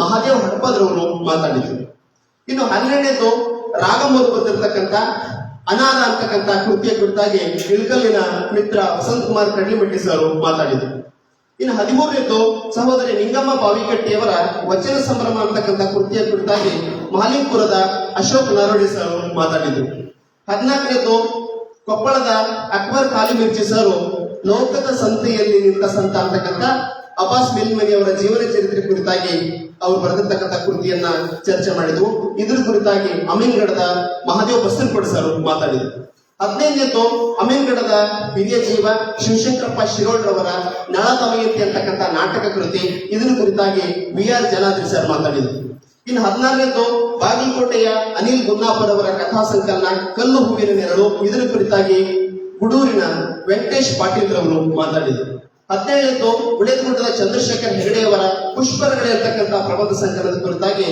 ಮಹಾದೇವ್ ಹಡಪದ್ರವರು ಮಾತಾಡಿದ್ರು. ಇನ್ನು ಹನ್ನೆರಡನೇದು ರಾಗ ಬಂದಿರತಕ್ಕಂಥ ಅನಾದ ಅಂತಕ್ಕಂಥ ಕೃತಿಯ ಕುರಿತಾಗಿ ಇಳಕಲ್ಲಿನ ಮಿತ್ರ ವಸಂತ್ ಕುಮಾರ್ ಕಡ್ಲಿಮಟ್ಟಿ ಸರ್ ಮಾತಾಡಿದರು. ಇನ್ನು ಹದಿಮೂರನೇದು ಸಹೋದರಿ ನಿಂಗಮ್ಮ ಬಾವಿಕಟ್ಟಿಯವರ ವಚನ ಸಂಭ್ರಮ ಅಂತಕ್ಕಂಥ ಕೃತಿಯ ಕುರಿತಾಗಿ ಮಾಲಿಪುರದ ಅಶೋಕ್ ನರೋಡಿ ಸರ್ ಮಾತಾಡಿದರು. ಹದಿನಾಲ್ಕನೇದು ಕೊಪ್ಪಳದ ಅಕ್ಬರ್ ಕಾಲಿಮಿರ್ಚಿ ಸರ್ ಲೋಕದ ಸಂತೆಯಲ್ಲಿ ನಿಂತ ಸಂತ ಅಂತಕ್ಕಂಥ ಅಬಾಸ್ ಮಿಲ್ಮನಿ ಅವರ ಜೀವನ ಚರಿತ್ರೆ ಕುರಿತಾಗಿ ಅವರು ಬರೆದಿರ್ತಕ್ಕಂಥ ಕೃತಿಯನ್ನ ಚರ್ಚೆ ಮಾಡಿದ್ವು. ಇದ್ರ ಕುರಿತಾಗಿ ಅಮೀನ್ಗಡದ ಮಹಾದೇವ್ ಬಸ್ತನ್ಕೋಡ್ ಸರ್ ಮಾತಾಡಿದ್ರು. ಹದಿನೈದನೇದು ಅಮೀನ್ಗಡದ ಹಿರಿಯ ಜೀವ ಶಿವಶಂಕರಪ್ಪ ಶಿರೋಳ್ರವರ ನಳ ತಮಯಂತಿ ಅಂತಕ್ಕಂಥ ನಾಟಕ ಕೃತಿ. ಇದರ ಕುರಿತಾಗಿ ವಿ ಆರ್ ಜನಾದ್ರಿ ಸರ್ ಮಾತಾಡಿದ್ರು. ಇನ್ನು ಹದಿನಾರನೇದು ಬಾಗಲಕೋಟೆಯ ಅನಿಲ್ ಗುನ್ನಾಪರ್ ಅವರ ಕಥಾ ಸಂಕಲನ ಕಲ್ಲು ಹೂವಿನ ನೆರಳು. ಇದರ ಕುರಿತಾಗಿ ಗುಡೂರಿನ ವೆಂಕಟೇಶ್ ಪಾಟೀಲ್ ರವರು ಮಾತಾಡಿದರು. ಹದಿನೇಳನೇದು ಉಳೇದುಗುಡ್ಡದ ಚಂದ್ರಶೇಖರ್ ಹೆಗಡೆಯವರ ಪುಷ್ಪರಗಡೆ ಪ್ರಬಂಧ ಸಂಕಲನದ ಕುರಿತಾಗಿ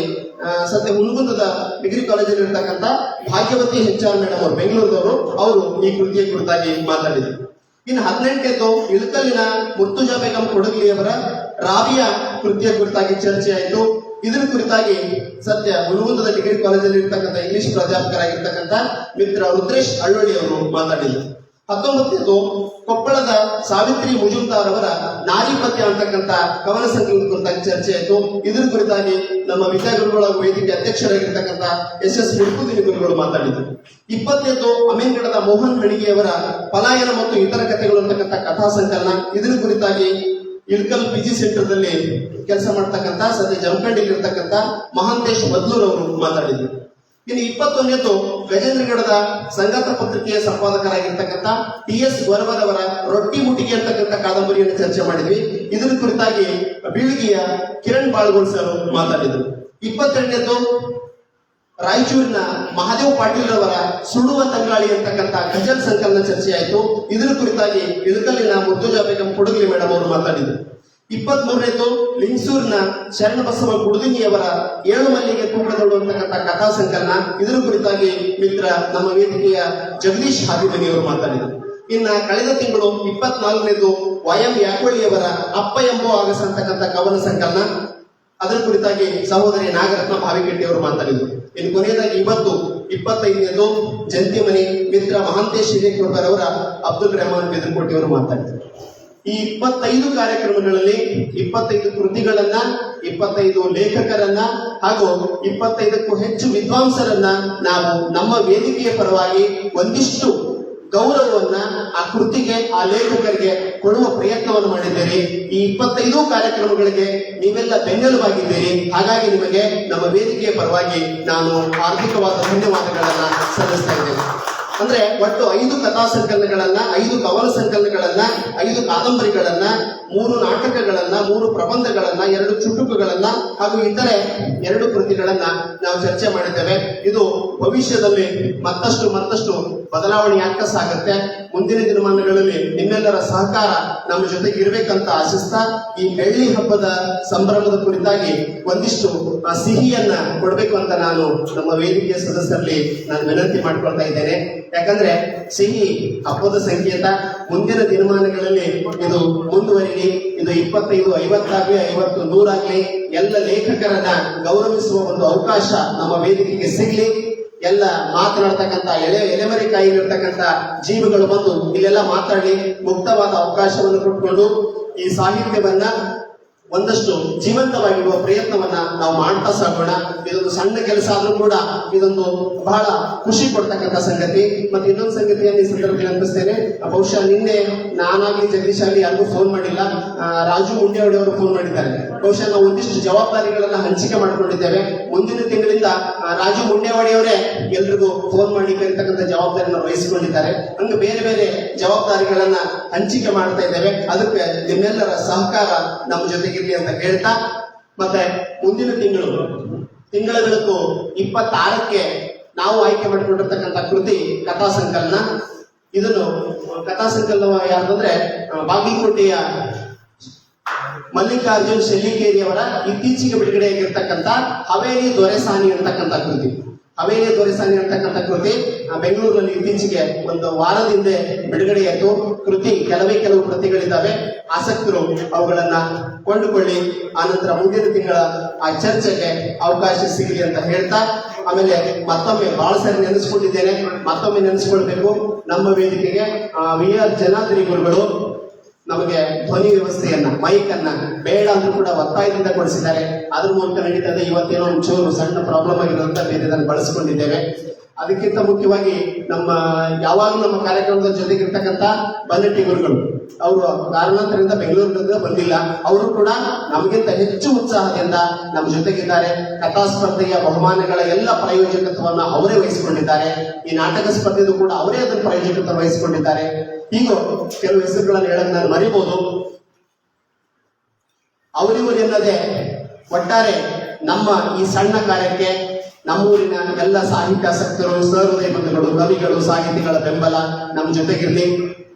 ಸದ್ಯ ಹುನಗುಂದದ ಡಿಗ್ರಿ ಕಾಲೇಜಲ್ಲಿ ಇರ್ತಕ್ಕಂಥ ಭಾಗ್ಯವತಿ ಹೆಚ್ಚಾರ್ ಮೇಡಮ್ ಅವರು, ಬೆಂಗಳೂರಿನವರು, ಅವರು ಈ ಕೃತಿಯ ಕುರಿತಾಗಿ ಮಾತಾಡಿದರು ಇನ್ನು ಹದಿನೆಂಟನೇದು ಇಳಕಲ್ಲಿನ ಮುರ್ತುಜಾ ಬೇಗಂ ಕೊಡಗಲಿಯವರ ರಾವಿಯ ಕೃತಿಯ ಕುರಿತಾಗಿ ಚರ್ಚೆಯಾಯಿತು. ಇದರ ಕುರಿತಾಗಿ ಸದ್ಯ ಹುನಗುಂದದ ಡಿಗ್ರಿ ಕಾಲೇಜಲ್ಲಿ ಇರ್ತಕ್ಕಂಥ ಇಂಗ್ಲಿಷ್ ಪ್ರಾಧ್ಯಾಪಕರಾಗಿರ್ತಕ್ಕಂಥ ಮಿತ್ರ ರುದ್ರೇಶ್ ಅಳ್ಳೊಳ್ಳಿ ಅವರು ಮಾತಾಡಿದರು ಹತ್ತೊಂಬತ್ತನೇದು ಕೊಪ್ಪಳದ ಸಾವಿತ್ರಿ ಮುಜುಮ್ದಾರ್ ಅವರ ನಾರಿಪತ್ಯ ಅಂತಕ್ಕಂಥ ಕವನ ಸಂಕಲನದ ಕುರಿತಾಗಿ ಚರ್ಚೆ ಆಯಿತು. ಇದರ ಕುರಿತಾಗಿ ನಮ್ಮ ವಿದ್ಯಾಗುರುಗಳ ವೇದಿಕೆ ಅಧ್ಯಕ್ಷರಾಗಿರ್ತಕ್ಕಂಥ ಎಸ್ ಎಸ್ ಮುಡುಕುದಿನಿ ಗುರುಗಳು ಮಾತಾಡಿದರು. ಇಪ್ಪತ್ತನೇದು ಅಮೀನ್ಗಡದ ಮೋಹನ್ ಹಣಿಗೆಯವರ ಪಲಾಯನ ಮತ್ತು ಇತರ ಕಥೆಗಳು ಅಂತಕ್ಕಂಥ ಕಥಾ ಸಂಕಲನ. ಇದರ ಕುರಿತಾಗಿ ಇಳ್ಕಲ್ ಪಿ ಜಿ ಸೆಂಟರ್ದಲ್ಲಿ ಕೆಲಸ ಮಾಡ್ತಕ್ಕಂಥ ಸದ್ಯ ಜಮಖಂಡಿಯಲ್ಲಿರ್ತಕ್ಕಂಥ ಮಹಾಂತೇಶ್ ಬದ್ಲೂರ್ ಅವರು ಮಾತಾಡಿದರು. ಇನ್ನು ಇಪ್ಪತ್ತೊಂದನೇದು ಗಜೇಂದ್ರಗಡದ ಸಂಗಾತ ಪತ್ರಿಕೆಯ ಸಂಪಾದಕರಾಗಿರ್ತಕ್ಕಂಥ ಟಿ ಎಸ್ ಗೊರವರವರ ರೊಟ್ಟಿ ಮುಟ್ಟಿಗೆ ಅಂತಕ್ಕಂಥ ಕಾದಂಬರಿಯನ್ನು ಚರ್ಚೆ ಮಾಡಿದ್ವಿ. ಇದರ ಕುರಿತಾಗಿ ಬೀಳಿಗೆಯ ಕಿರಣ್ ಬಾಳ್ಗೋಳ್ ಸರ್ ಮಾತಾಡಿದರು. ಇಪ್ಪತ್ತೆರಡನೇದು ರಾಯಚೂರಿನ ಮಹಾದೇವ್ ಪಾಟೀಲ್ ರವರ ಸುಡುವ ತಂಗಾಳಿ ಅಂತಕ್ಕಂಥ ಗಜಲ್ ಸಂಕಲನ ಚರ್ಚೆ ಆಯಿತು. ಇದರ ಕುರಿತಾಗಿ ಇಳಕಲ್ಲಿನ ಮುರ್ತುಜಾ ಬೇಗಂ ಕುಡುಗಲಿ ಮೇಡಮ್ ಅವರು ಮಾತಾಡಿದರು. ಇಪ್ಪತ್ತ್ ಮೂರನೇದು ಲಿಂಗಸೂರಿನ ಶರಣಬಸವ ಗುಡುದಿನಿಯವರ ಏಳು ಮಲ್ಲಿಗೆ ತೂಕದೊಳು ಅಂತಕ್ಕಂಥ ಕಥಾ ಸಂಕಲನ. ಇದರ ಕುರಿತಾಗಿ ಮಿತ್ರ ನಮ್ಮ ವೇದಿಕೆಯ ಜಗದೀಶ್ ಹಾದಿಮನಿ ಅವರು ಮಾತಾಡಿದರು. ಇನ್ನ ಕಳೆದ ತಿಂಗಳು ಇಪ್ಪತ್ನಾಲ್ಕನೇದು ವಯಂ ಯಾಕೋಳಿಯವರ ಅಪ್ಪ ಎಂಬೋ ಆಗಸ ಅಂತಕ್ಕಂಥ ಕವನ ಸಂಕಲನ. ಅದರ ಕುರಿತಾಗಿ ಸಹೋದರಿ ನಾಗರತ್ನ ಭಾವಿಕೆಟ್ಟಿ ಅವರು ಮಾತಾಡಿದರು. ಇನ್ನು ಕೊನೆಯದಾಗಿ ಇವತ್ತು ಇಪ್ಪತ್ತೈದನೇದು ಜಂತಿಮನಿ ಮಿತ್ರ ಮಹಾಂತೇಶ್ ಅವರ ಅಬ್ದುಲ್ ರೆಹಮಾನ್ ಬೆದರ್ಕೋಟಿಯವರು ಮಾತಾಡಿದರು. ಈ ಇಪ್ಪತ್ತೈದು ಕಾರ್ಯಕ್ರಮಗಳಲ್ಲಿ ಇಪ್ಪತ್ತೈದು ಕೃತಿಗಳನ್ನ, ಇಪ್ಪತ್ತೈದು ಲೇಖಕರನ್ನ ಹಾಗೂ ಇಪ್ಪತ್ತೈದಕ್ಕೂ ಹೆಚ್ಚು ವಿದ್ವಾಂಸರನ್ನ ನಾವು ನಮ್ಮ ವೇದಿಕೆಯ ಪರವಾಗಿ ಒಂದಿಷ್ಟು ಗೌರವವನ್ನ ಆ ಕೃತಿಗೆ, ಆ ಲೇಖಕರಿಗೆ ಕೊಡುವ ಪ್ರಯತ್ನವನ್ನು ಮಾಡಿದ್ದೇವೆ. ಈ ಇಪ್ಪತ್ತೈದು ಕಾರ್ಯಕ್ರಮಗಳಿಗೆ ನೀವೆಲ್ಲ ಬೆನ್ನೆಲುಬಾಗಿದ್ದೀರಿ. ಹಾಗಾಗಿ ನಿಮಗೆ ನಮ್ಮ ವೇದಿಕೆಯ ಪರವಾಗಿ ನಾನು ಆರ್ಥಿಕವಾದ ಧನ್ಯವಾದಗಳನ್ನ ಸಲ್ಲಿಸ್ತಾ ಇದ್ದೇನೆ. ಅಂದ್ರೆ ಒಟ್ಟು ಐದು ಕಥಾ ಸಂಕಲನಗಳನ್ನ ಐದು ಕವನ ಸಂಕಲನಗಳನ್ನ ಐದು ಕಾದಂಬರಿಗಳನ್ನ, ಮೂರು ನಾಟಕಗಳನ್ನ, ಮೂರು ಪ್ರಬಂಧಗಳನ್ನ, ಎರಡು ಚುಟುಕುಗಳನ್ನ ಹಾಗೂ ಇತರೆ ಎರಡು ಕೃತಿಗಳನ್ನ ನಾವು ಚರ್ಚೆ ಮಾಡಿದ್ದೇವೆ. ಇದು ಭವಿಷ್ಯದಲ್ಲಿ ಮತ್ತಷ್ಟು ಮತ್ತಷ್ಟು ಬದಲಾವಣೆ ಸಾಗುತ್ತೆ. ಮುಂದಿನ ದಿನಮಾನಗಳಲ್ಲಿ ನಿಮ್ಮೆಲ್ಲರ ಸಹಕಾರ ನಮ್ಮ ಜೊತೆಗೆ ಇರಬೇಕಂತ ಆಶಿಸ್ತಾ ಈ ಬೆಳ್ಳಿ ಹಬ್ಬದ ಸಂಭ್ರಮದ ಕುರಿತಾಗಿ ಒಂದಿಷ್ಟು ಸಿಹಿಯನ್ನ ಕೊಡಬೇಕು ಅಂತ ನಾನು ನಮ್ಮ ವೇದಿಕೆಯ ಸದಸ್ಯರಲ್ಲಿ ನಾನು ವಿನಂತಿ ಮಾಡ್ಕೊಳ್ತಾ ಇದ್ದೇನೆ. ಯಾಕಂದ್ರೆ ಸಿಹಿ ಹಬ್ಬದ ಸಂಕೇತ ಮುಂದಿನ ದಿನಮಾನಗಳಲ್ಲಿ ಇದು ಮುಂದುವರಿಲಿ, ಇದು ಇಪ್ಪತ್ತೈದು, ಐವತ್ತಾಗ್ಲಿ, ಐವತ್ತು, ನೂರಾಗ್ಲಿ, ಎಲ್ಲ ಲೇಖಕರನ್ನ ಗೌರವಿಸುವ ಒಂದು ಅವಕಾಶ ನಮ್ಮ ವೇದಿಕೆಗೆ ಸಿಗ್ಲಿ. ಎಲ್ಲ ಮಾತನಾಡ್ತಕ್ಕಂಥ ಎಳೆ ಎಲೆಮರಿ ಕಾಯಿಲಿರ್ತಕ್ಕಂಥ ಜೀವಿಗಳು ಬಂದು ಇಲ್ಲೆಲ್ಲ ಮಾತಾಡಿ ಮುಕ್ತವಾದ ಅವಕಾಶವನ್ನು ಕೊಟ್ಕೊಂಡು ಈ ಸಾಹಿತ್ಯವನ್ನ ಒಂದಷ್ಟು ಜೀವಂತವಾಗಿರುವ ಪ್ರಯತ್ನವನ್ನ ನಾವು ಮಾಡ್ತಾ ಸಾಗೋಣ. ಇದೊಂದು ಸಣ್ಣ ಕೆಲಸ ಆದ್ರೂ ಕೂಡ ಇದೊಂದು ಬಹಳ ಖುಷಿ ಕೊಡ್ತಕ್ಕಂಥ ಸಂಗತಿ. ಮತ್ತೆ ಇನ್ನೊಂದು ಸಂಗತಿಯನ್ನು ಈ ಸಂದರ್ಭದಲ್ಲಿ ಅನ್ಪಿಸ್ತೇನೆ ಬಹುಶಃ ನಿನ್ನೆ ನಾನಾಗ್ಲಿ ಜಗದೀಶ್ ಆಗಲಿ ಯಾರಿಗೂ ಫೋನ್ ಮಾಡಿಲ್ಲ. ರಾಜು ಮುಂಡೇವಾಡಿ ಅವರು ಫೋನ್ ಮಾಡಿದ್ದಾರೆ. ಬಹುಶಃ ನಾವು ಒಂದಿಷ್ಟು ಜವಾಬ್ದಾರಿಗಳನ್ನ ಹಂಚಿಕೆ ಮಾಡಿಕೊಂಡಿದ್ದೇವೆ. ಮುಂದಿನ ತಿಂಗಳಿಂದ ರಾಜು ಮುಂಡೇವಾಡಿಯವರೇ ಎಲ್ರಿಗೂ ಫೋನ್ ಮಾಡಿ ಕರೀತಕ್ಕಂಥ ಜವಾಬ್ದಾರಿಯನ್ನು ವಹಿಸಿಕೊಂಡಿದ್ದಾರೆ. ಹಂಗೆ ಬೇರೆ ಬೇರೆ ಜವಾಬ್ದಾರಿಗಳನ್ನ ಹಂಚಿಕೆ ಮಾಡ್ತಾ ಇದ್ದೇವೆ. ಅದಕ್ಕೆ ನಿಮ್ಮೆಲ್ಲರ ಸಹಕಾರ ನಮ್ಮ ಜೊತೆಗಿರ್ಲಿ ಅಂತ ಹೇಳ್ತಾ ಮತ್ತೆ ಮುಂದಿನ ತಿಂಗಳು, ತಿಂಗಳ ಬೆಳಕು ಇಪ್ಪತ್ತಾರಕ್ಕೆ ನಾವು ಆಯ್ಕೆ ಮಾಡಿಕೊಂಡಿರ್ತಕ್ಕಂಥ ಕೃತಿ ಕಥಾ ಸಂಕಲನ. ಇದನ್ನು, ಕಥಾ ಸಂಕಲನ ಬಾಗಿಕೋಟೆಯ ಬಾಗಲಕೋಟೆಯ ಮಲ್ಲಿಕಾರ್ಜುನ್ ಶೆಲ್ಲಿಕೇರಿಯವರ ಇತ್ತೀಚೆಗೆ ಬಿಡುಗಡೆಯಾಗಿರ್ತಕ್ಕಂಥ ಹವೇಲಿ ದೊರೆಸಾನಿ ಅಂತಕ್ಕಂಥ ಕೃತಿ. ಹವೇಲಿ ದೊರೆಸಾನಿ ಅಂತಕ್ಕಂಥ ಕೃತಿ ಬೆಂಗಳೂರಿನಲ್ಲಿ ಇತ್ತೀಚೆಗೆ ಒಂದು ವಾರದಿಂದ ಹಿಂದೆ ಬಿಡುಗಡೆಯಾಯಿತು. ಕೃತಿ ಕೆಲವೇ ಕೆಲವು ಕೃತಿಗಳಿದ್ದಾವೆ. ಆಸಕ್ತರು ಅವುಗಳನ್ನ ಕೊಂಡುಕೊಳ್ಳಿ. ಆನಂತರ ಮುಂದಿನ ತಿಂಗಳ ಆ ಚರ್ಚೆಗೆ ಅವಕಾಶ ಸಿಗಲಿ ಅಂತ ಹೇಳ್ತಾ, ಆಮೇಲೆ ಮತ್ತೊಮ್ಮೆ ಬಹಳ ಸರಿ ನೆನೆಸ್ಕೊಂಡಿದ್ದೇನೆ. ಮತ್ತೊಮ್ಮೆ ನೆನೆಸ್ಕೊಳ್ಬೇಕು. ನಮ್ಮ ವೇದಿಕೆಗೆ ವಿ ಆರ್ ಜನಾದ್ರಿ ಗುರುಗಳು ನಮಗೆ ಧ್ವನಿ ವ್ಯವಸ್ಥೆಯನ್ನ ಮೈಕ್ ಅನ್ನ ಬೇಡ ಅಂದ್ರೂ ಕೂಡ ಒತ್ತಾಯದಿಂದ ಕೊಡಿಸಿದ್ದಾರೆ. ಅದ್ರ ಮೂಲಕ ನಡೀತದೆ ಇವತ್ತೇನೋ ಒಂಚೂರು ಸಣ್ಣ ಪ್ರಾಬ್ಲಮ್ ಆಗಿರೋದ್ರಿಂದ ಬೇರೆ ಬಳಸಿಕೊಂಡಿದ್ದೇವೆ. ಅದಕ್ಕಿಂತ ಮುಖ್ಯವಾಗಿ ನಮ್ಮ, ಯಾವಾಗಲೂ ನಮ್ಮ ಕಾರ್ಯಕ್ರಮದ ಜೊತೆಗಿರ್ತಕ್ಕಂಥ ಬನ್ನಟ್ಟಿ ಗುರುಗಳು, ಅವರು ಕಾರಣಾಂತರದಿಂದ ಬೆಂಗಳೂರಿನಿಂದ ಬಂದಿಲ್ಲ. ಅವರು ಕೂಡ ನಮಗಿಂತ ಹೆಚ್ಚು ಉತ್ಸಾಹದಿಂದ ನಮ್ಮ ಜೊತೆಗಿದ್ದಾರೆ. ಕಥಾ ಸ್ಪರ್ಧೆಯ ಬಹುಮಾನಗಳ ಎಲ್ಲ ಪ್ರಾಯೋಜಕತ್ವವನ್ನು ಅವರೇ ವಹಿಸಿಕೊಂಡಿದ್ದಾರೆ. ಈ ನಾಟಕ ಸ್ಪರ್ಧೆಯೂ ಕೂಡ ಅವರೇ ಅದನ್ನು ಪ್ರಾಯೋಜಕತ್ವ ವಹಿಸಿಕೊಂಡಿದ್ದಾರೆ. ಈಗ ಕೆಲವು ಹೆಸರುಗಳನ್ನು ಹೇಳಕ್ ನಾನು ಮರಿಬಹುದು ಅವರಿವರಿಲ್ಲದೆ ಒಟ್ಟಾರೆ ನಮ್ಮ ಈ ಸಣ್ಣ ಕಾರ್ಯಕ್ಕೆ ನಮ್ಮೂರಿನ ಎಲ್ಲ ಸಾಹಿತ್ಯಾಸಕ್ತರು, ಸಹೃದಯ ಬಂಧುಗಳು, ಕವಿಗಳು, ಸಾಹಿತಿಗಳ ಬೆಂಬಲ ನಮ್ಮ ಜೊತೆಗಿರಲಿ.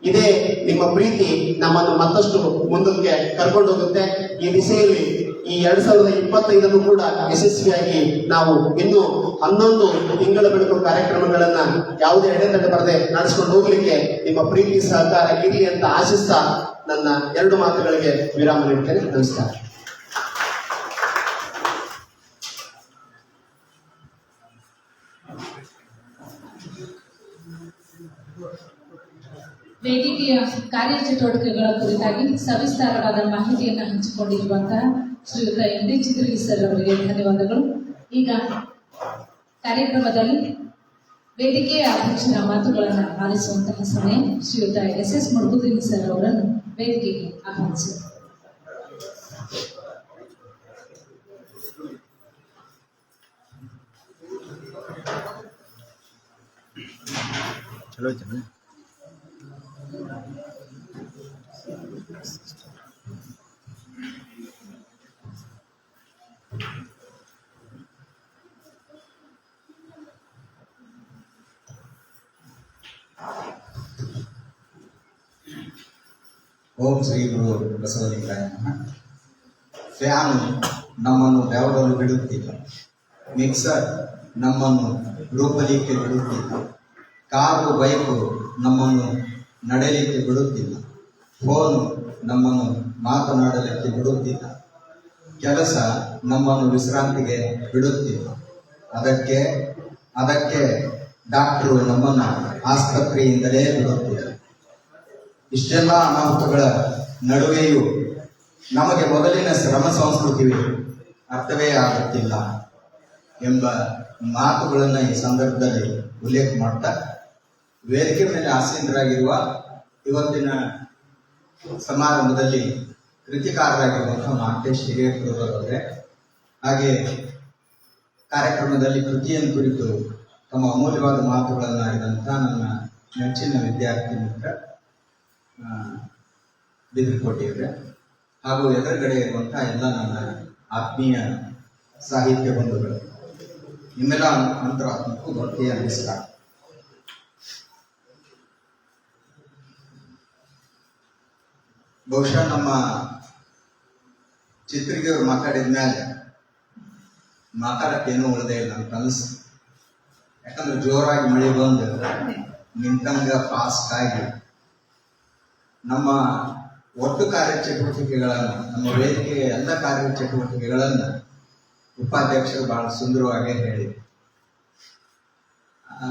ಇದೇ ನಿಮ್ಮ ಪ್ರೀತಿ ನಮ್ಮನ್ನು ಮತ್ತಷ್ಟು ಮುಂದಕ್ಕೆ ಕರ್ಕೊಂಡು ಹೋಗುತ್ತೆ. ಈ ದಿಸೆಯಲ್ಲಿ ಈ ಎರಡ್ ಸಾವಿರದ ಇಪ್ಪತ್ತೈದನ್ನು ಕೂಡ ಯಶಸ್ವಿಯಾಗಿ ನಾವು ಇನ್ನು ಹನ್ನೊಂದು ತಿಂಗಳ ಬೆಳಕು ಕಾರ್ಯಕ್ರಮಗಳನ್ನ ಯಾವುದೇ ಅಡೆತಡೆ ಬರದೆ ನಡೆಸ್ಕೊಂಡು ಹೋಗ್ಲಿಕ್ಕೆ ನಿಮ್ಮ ಪ್ರೀತಿ, ಸಹಕಾರ ಇರಲಿ ಅಂತ ಆಶಿಸ್ತಾ ನನ್ನ ಎರಡು ಮಾತುಗಳಿಗೆ ವಿರಾಮ ನೀಡ್ತೇನೆ. ನಮಸ್ಕಾರ. ವೇದಿಕೆಯ ಕಾರ್ಯಚಟುವಟಿಕೆಗಳ ಕುರಿತಾಗಿ ಸವಿಸ್ತಾರವಾದ ಮಾಹಿತಿಯನ್ನು ಹಂಚಿಕೊಂಡಿರುವಂತಹ ಶ್ರೀಯುತ ಎನ್ ಡಿ ಚಿತ್ರಗಿ ಸರ್ ಅವರಿಗೆ ಧನ್ಯವಾದಗಳು. ಈಗ ಕಾರ್ಯಕ್ರಮದಲ್ಲಿ ವೇದಿಕೆಯ ಅಧ್ಯಕ್ಷರ ಮಾತುಗಳನ್ನು ಆಲಿಸುವಂತಹ ಸಮಯ ಶ್ರೀಯುತ ಎಸ್ ಎಸ್ ಮುಡುಗುದಿನಿ ಸರ್ ಅವರನ್ನು ವೇದಿಕೆಗೆ ಆಹ್ವಾನಿಸಿದರು ಚಲೋ ಓಂ ಶ್ರೀ ಗುರು ಬಸವಲಿಂಗಾಯ ಫ್ಯಾನ್ ನಮ್ಮನ್ನು ಬೆವರಲು ಬಿಡುತ್ತಿಲ್ಲ. ಮಿಕ್ಸರ್, ನಮ್ಮನ್ನು ರೂಪಲಿಕ್ಕೆ ಬಿಡುತ್ತಿಲ್ಲ. ಕಾರು, ಬೈಕು, ನಮ್ಮನ್ನು ನಡೆಯಲಿಕ್ಕೆ ಬಿಡುತ್ತಿಲ್ಲ. ಫೋನ್, ನಮ್ಮನ್ನು ಮಾತನಾಡಲಿಕ್ಕೆ ಬಿಡುತ್ತಿಲ್ಲ. ಕೆಲಸ, ನಮ್ಮನ್ನು ವಿಶ್ರಾಂತಿಗೆ ಬಿಡುತ್ತಿಲ್ಲ. ಅದಕ್ಕೆ ಅದಕ್ಕೆ ಡಾಕ್ಟರು ನಮ್ಮನ್ನು ಆಸ್ಪತ್ರೆಯಿಂದಲೇ ಬಿಡುತ್ತಿಲ್ಲ ಇಷ್ಟೆಲ್ಲ ಅನಾಹುತಗಳ ನಡುವೆಯೂ ನಮಗೆ ಮೊದಲಿನ ಶ್ರಮ ಸಂಸ್ಕೃತಿಯು ಅರ್ಥವೇ ಆಗುತ್ತಿಲ್ಲ ಎಂಬ ಮಾತುಗಳನ್ನು ಈ ಸಂದರ್ಭದಲ್ಲಿ ಉಲ್ಲೇಖ ಮಾಡ್ತಾ ವೇದಿಕೆ ಮೇಲೆ ಆಸೀನರಾಗಿರುವ ಇವತ್ತಿನ ಸಮಾರಂಭದಲ್ಲಿ ಕೃತಿಕಾರರಾಗಿರುವಂತಹ ಮಾಂಟೇಶ್ ಹಿರಿಯಪ್ಪರವರವರೇ ಹಾಗೆ ಕಾರ್ಯಕ್ರಮದಲ್ಲಿ ಕೃತಿಯನ್ನು ಕುರಿತು ತಮ್ಮ ಅಮೂಲ್ಯವಾದ ಮಾತುಗಳನ್ನು ನನ್ನ ನೆಚ್ಚಿನ ವಿದ್ಯಾರ್ಥಿ ಮಿತ್ರ ಬಿದಿರುಕೋಟೆಯವರೇ ಹಾಗೂ ಎದುರುಗಡೆ ಇರುವಂಥ ಎಲ್ಲ ನನ್ನ ಆತ್ಮೀಯ ಸಾಹಿತ್ಯ ಬಂಧುಗಳು, ನಿಮ್ಮೆಲ್ಲ ಅಂತರಾತ್ಮಕ್ಕೂ ದೊಡ್ಡ ನಮಸ್ಕಾರ ಬಹುಶಃ ನಮ್ಮ ಚಿತ್ರಿಗೆ ಅವ್ರು ಮಾತಾಡಿದ ಮೇಲೆ ಮಾತಾಡಕ್ಕೆ ಏನೂ ಉಳಿದೇ ಇಲ್ಲ ಅಂತ ಅನಿಸ್ತು. ಯಾಕಂದ್ರೆ ಜೋರಾಗಿ ಮಳೆ ಬಂದು ನಿಂತಂಗ ಫಾಸ್ಟ್ ಆಗಿ ನಮ್ಮ ಒಟ್ಟು ಕಾರ್ಯಚಟುವಟಿಕೆಗಳನ್ನು, ನಮ್ಮ ವೇದಿಕೆಯ ಎಲ್ಲ ಕಾರ್ಯಚಟುವಟಿಕೆಗಳನ್ನು ಉಪಾಧ್ಯಕ್ಷರು ಬಹಳ ಸುಂದರವಾಗಿ ಹೇಳಿ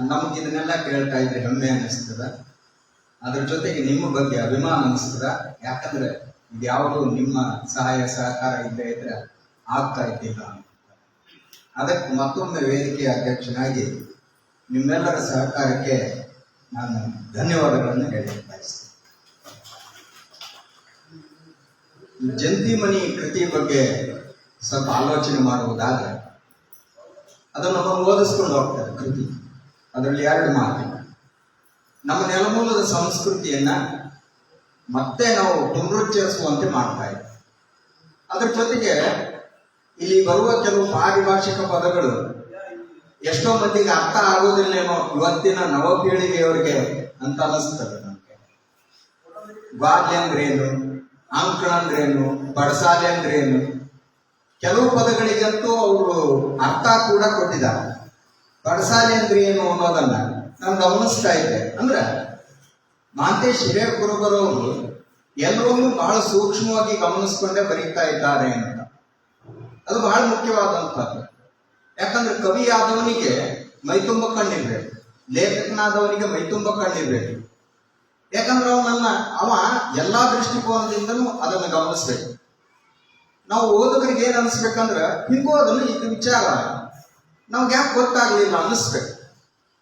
ನಮ್ಗೆ ಇದನ್ನೆಲ್ಲ ಕೇಳ್ತಾ ಇದ್ರೆ ಹೆಮ್ಮೆ ಅನಿಸ್ತದ ಅದ್ರ ಜೊತೆಗೆ ನಿಮ್ಮ ಬಗ್ಗೆ ಅಭಿಮಾನ ಅನಿಸ್ತದ ಯಾಕಂದ್ರೆ ಇದ್ಯಾವುದು ನಿಮ್ಮ ಸಹಾಯ, ಸಹಕಾರ ಇದ್ದೇ ಇದ್ರೆ ಆಗ್ತಾ ಇದ್ದಿಲ್ಲ ಅದಕ್ಕೆ ಮತ್ತೊಮ್ಮೆ ವೇದಿಕೆಯ ಅಧ್ಯಕ್ಷನಾಗಿ ನಿಮ್ಮೆಲ್ಲರ ಸಹಕಾರಕ್ಕೆ ನಾನು ಧನ್ಯವಾದಗಳನ್ನು ಹೇಳಲಿಕ್ಕೆ ಜಂತಿ ಮನಿ ಕೃತಿ ಬಗ್ಗೆ ಸ್ವಲ್ಪ ಆಲೋಚನೆ ಮಾಡುವುದಾದ್ರೆ, ಅದನ್ನು ನಾವು ಓದಿಸ್ಕೊಂಡು ಹೋಗ್ತಾರೆ ಕೃತಿ. ಅದರಲ್ಲಿ ಎರಡು ಮಾತು. ನಮ್ಮ ನೆಲಮೂಲದ ಸಂಸ್ಕೃತಿಯನ್ನ ಮತ್ತೆ ನಾವು ಪುನರುಚ್ಚರಿಸುವಂತೆ ಮಾಡ್ತಾ ಇದ್ದೀವಿ ಅದ್ರ ಜೊತೆಗೆ ಇಲ್ಲಿ ಬರುವ ಕೆಲವು ಪಾರಿಭಾಷಿಕ ಪದಗಳು ಎಷ್ಟೋ ಮಂದಿಗೆ ಅರ್ಥ ಆಗೋದಿಲ್ಲೇನೋ ಇವತ್ತಿನ ನವಪೀಳಿಗೆಯವರಿಗೆ ಅಂತ ಅನಿಸ್ತದೆ ನನಗೆ ಅಂದ್ರೆ ಅಂದ್ರೇನು ಅಂಕಣ ಅಂದ್ರೇನು ಬಡಸಾಲೆ ಅಂದ್ರೇನು ಕೆಲವು ಪದಗಳಿಗಂತೂ ಅವರು ಅರ್ಥ ಕೂಡ ಕೊಟ್ಟಿದ್ದಾರೆ. ಬಡಸಾಲೆ ಅಂದ್ರೆ ಏನು ಅನ್ನೋದನ್ನ ನಾನು ಗಮನಿಸ್ತಾ ಇದ್ದೆ. ಅಂದ್ರೆ ಮಾಂತೇಶ್ ಹಿರಿಯ ಕುರುಬರವರು ಎಲ್ಲವನ್ನೂ ಬಹಳ ಸೂಕ್ಷ್ಮವಾಗಿ ಗಮನಿಸ್ಕೊಂಡೇ ಬರೀತಾ ಇದ್ದಾರೆ ಅಂತ. ಅದು ಬಹಳ ಮುಖ್ಯವಾದಂಥದ್ದು. ಯಾಕಂದ್ರೆ ಕವಿಯಾದವನಿಗೆ ಮೈತುಂಬ ಕಣ್ಣಿರ್ಬೇಕು ಲೇಖಕನಾದವನಿಗೆ ಮೈತುಂಬ ಕಣ್ಣಿರ್ಬೇಕು ಯಾಕಂದ್ರೆ ಅವನನ್ನ ಅವ ಎಲ್ಲಾ ದೃಷ್ಟಿಕೋನದಿಂದನೂ ಅದನ್ನು ಗಮನಿಸ್ಬೇಕು. ನಾವು ಓದುಗರಿಗೆ ಏನ್ ಅನಿಸ್ಬೇಕಂದ್ರ, ಹಿಂಗೂ ಅದನ್ನು ಇದು ವಿಚಾರ ನಮ್ಗೆ ಯಾಕೆ ಗೊತ್ತಾಗ್ಲಿಲ್ಲ ಅನ್ನಿಸ್ಬೇಕು